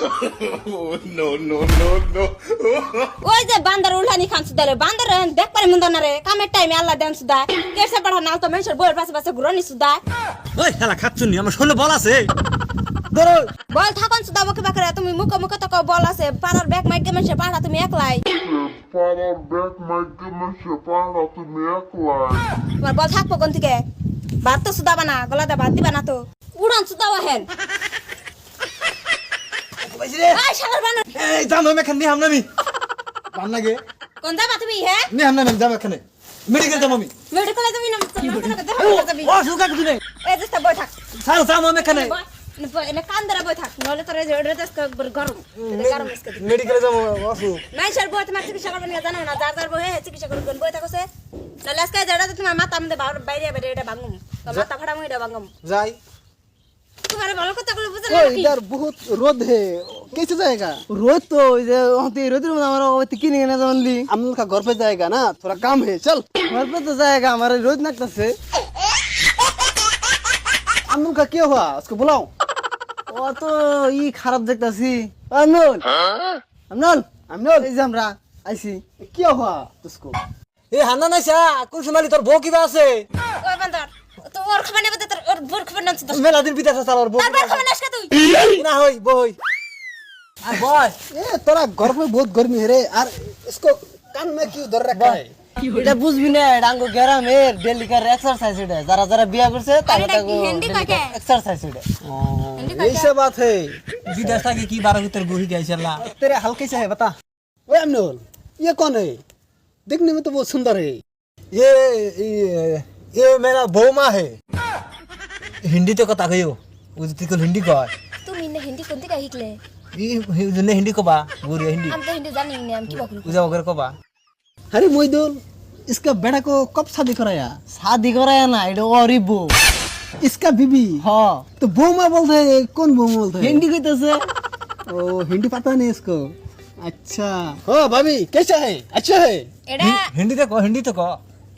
no, no, no, no. ওই যে বান্দর উল্টানি খান সুদারে বান্দর দেখ পারে মুন্দা না রে কামের টাইমে আল্লাহ দেন সুদা কেসে পড়া নাল তো মানুষের বইয়ের পাশে পাশে ঘুরনি সুদা ওই শালা খাচ্ছুনি আমার শরীরে বল আছে। ধরো। বল থাকুন সুদা বকে বাকরে তুমি মুখ মুখ তো বল আছে। পাড়ার ব্যাগ মাইকে মানুষের পাড়া তুমি একলাই। Parar back my goodness, para তুমি একলাই। তোমার বল থাকব কোন থেকে ভাত তো সুদা বানা গলাতে ভাত দিবা না তো। উড়ান সুদা হেন। আই শালার বানর। এই যাম আমি এখানে নিয়ে আমনামি পান লাগে কোন যাবা তুমি হ্যাঁ? নিয়ে আমনামি যাম এখানে। মেডিকেল যাম আমি। মেডিকেলে তুমি না ও সুকা কিছু নেই এই যে বই থাক। ছাড়ো যাম আমি এখানে। এনে কান ধরে বই থাক নলে তোর গরম। গরম অসুখ। মানুষের বই তোমার চিকিৎসা করবেন না জানো না যার যার বই হ্যাঁ চিকিৎসা করবেন বই থাকছে তাহলে আজকে যেটা তোমার মাথা আমাদের বাইরে বাইরে এটা ভাঙুম। মাথা ফাড়াম এটা ভাঙুম। যাই। তোমার ভালো কথা বলে বুঝে ওই ইধার বহুত রোদ হে कैसे जाएगा रोद तो इधर होती रोद में हमारा वो किन ना ओनली हम लोग का घर पे जाएगा ना थोड़ा काम है चल घर पे तो जाएगा हमारे रोज लगता से हम लोग का क्या हुआ उसको बुलाओ वो तो ये खराब देखता सी अनमोल अनमोल अनमोल এই যে আমরা আইছি কি हुआ उसको এ হান্না নাইসা কোন সোনালি তোর বউ কিবা আছে ওই বান্দর তো ওর খবর নেবে তোর ওর বোর খবর না তো মেলা দিন পিতা চালার বউ তারপর খবর নাস তুই না হই বই আর বয় ए तोरा घर में बहुत गर्मी है रे और इसको कान में क्यों धर रखा है এটা বুঝবি না এটা আঙ্গো গ্রামের ডেলিকার এক্সারসাইজ এটা যারা যারা বিয়া করছে তারা এটা কি হিন্দি কাকে? এক্সারসাইজ এটা ऐसा बात है বিদেশ থেকে কি বারো ভিতর গুহি গাইছিলা तेरे हाल कैसा है बता ओए अमनोल ये कौन है देखने में तो बहुत सुंदर है ये ये ये मेरा बोमा है। हिंदी तो कता गयो उजती को तो हिंदी का तुम इन हिंदी कोन का हिकले ई जने हिंदी को बा गुर हिंदी। हम तो हिंदी जाने नहीं हम की बकरू उजा वगैरह को बा। अरे मोइदुल इसका बेटा को कब शादी कराया? शादी कराया ना इडो और बो। इसका बीबी? हाँ। तो बोमा बोलते है कौन बोमा बोलते है? हिंदी कहता तो से ओ हिंदी पता नहीं इसको। अच्छा। हो भाभी कैसा है? अच्छा है? एड़ा। हिंदी तो को हिंदी तो को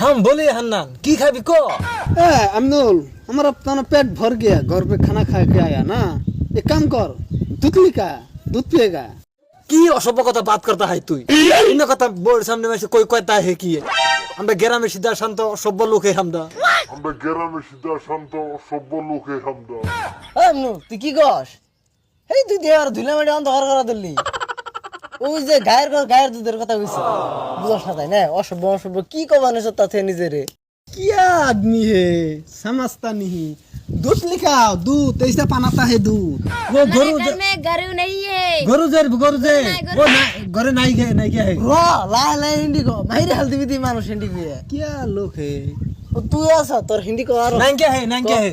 हम बोले हन्नान की खाबी को ए, अमनुल हमारा अपना पेट भर गया घर पे खाना खा के आया ना एक काम कर दूध लिखा दूध पिएगा কি অসভ্য কথা বাদ করতে হয় তুই অন্য কথা বোর্ড সামনে মেসে কই কয়তা হে কি আমরা গ্রামে সিদ্ধা শান্ত সভ্য লোক হে হামদা আমরা গ্রামে সিদ্ধা শান্ত সভ্য লোকে হামদা এই নু তুই কি কস এই তুই দিয়ে আর ধুলা মাটি অন্ধকার করা দিলি ওই যে গায়ের ঘর গায়ের দুধের কথা কইছে বুঝছ না তাই না অসভ্য অসভ্য কি কবানে তাতে নিজেরে क्या आदमी है समझता नहीं दूध लिखा दूध ऐसा बनाता है दूध ও গরু हमारे घर में गरु नहीं है গরু যে গরু যে নাই, গরু ও না ঘরে নাই গে নাই গে হে র লাই লাই হিন্দি কো মাইরে হাল দিবি তুই মানুষ হিন্দি কইয়া क्या लोग है ও তুই আছা তোর হিন্দি কো আর নাই গে হে নাই গে হে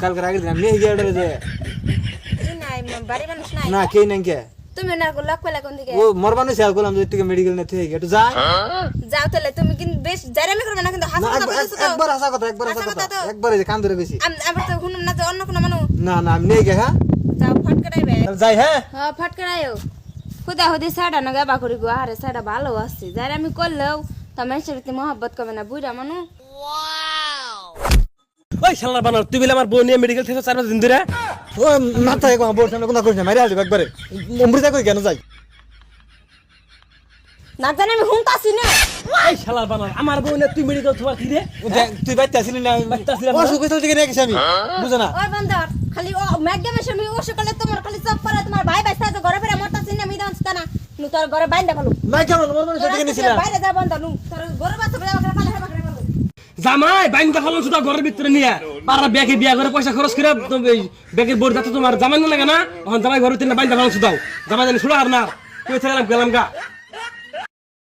কালকে আগে দিন নিয়ে গিয়ে যে নাই নাই না কে নাই কে তুমি না লক পেলা কোন দিকে ও মরবানো সে করলাম যে থেকে মেডিকেল না থেকে একটু যা যাও তাহলে তুমি কিন্তু বেশ জারামি করবে না কিন্তু হাসা কথা একবার- হাসা কথা একবার হাসা কথা একবার এই কান ধরে গেছি আম- তো শুনুম না যে অন্য কোনো মানুষ না না আমি নিয়ে গে হ্যাঁ যাও ফটকরাইবে তাহলে যাই হ্যাঁ হ্যাঁ ফটকরাইও খুদা হুদি সাড়া না গাবা করি গো আরে সাড়া ভালো আসছে যারা আমি করলেও তা মানুষের মহব্বত করবে না বুড়া মানুষ ওই শালার বানর তুই বলে আমার বউ নিয়ে মেডিকেল থেকে চার পাঁচ দিন ধরে? ও না থাকে কোন বোর্ড সামনে কোন করিস না মারি আসবে একবারে। অমৃতা কই কেন যাই। না জানি আমি হুমতাছি না। এই শালার বানর আমার বউ নিয়ে তুই মেডিকেল তোমার কি রে? তুই বাইতে আসিলি না? বাইতে আসিলাম না। অসুখ হয়েছে থেকে নিয়ে গেছি আমি। বুঝো না। ওই বন্দর খালি ও ম্যাগডামের সময় ও সকালে তোমার খালি সব পারে তোমার ভাই ভাই সাথে ঘরে ফিরে মরতাছি না আমি দাঁড়াচ্ছি না। নু তোর ঘরে বাইন্দা ফেলো নাই কেন থেকে আজকে নিছিলাম বাইরে যা বন্ধ নু তোর ঘরে বাচ্চা বেজা বাকরা পালা বাকরা ফেলো জামাই বাইন্দা ফেলাম শুধু ঘরের ভিতরে নিয়ে। পাড়া ব্যাগে বিয়া করে পয়সা খরচ করে ব্যাগের বোর যাতে তোমার। জামাই না লাগে না? জামাই ঘরের ভিতরে বাইন্দা ফেলাম শুধু জামাই জানি শুধু আর না। ছেড়ে গেলাম গা।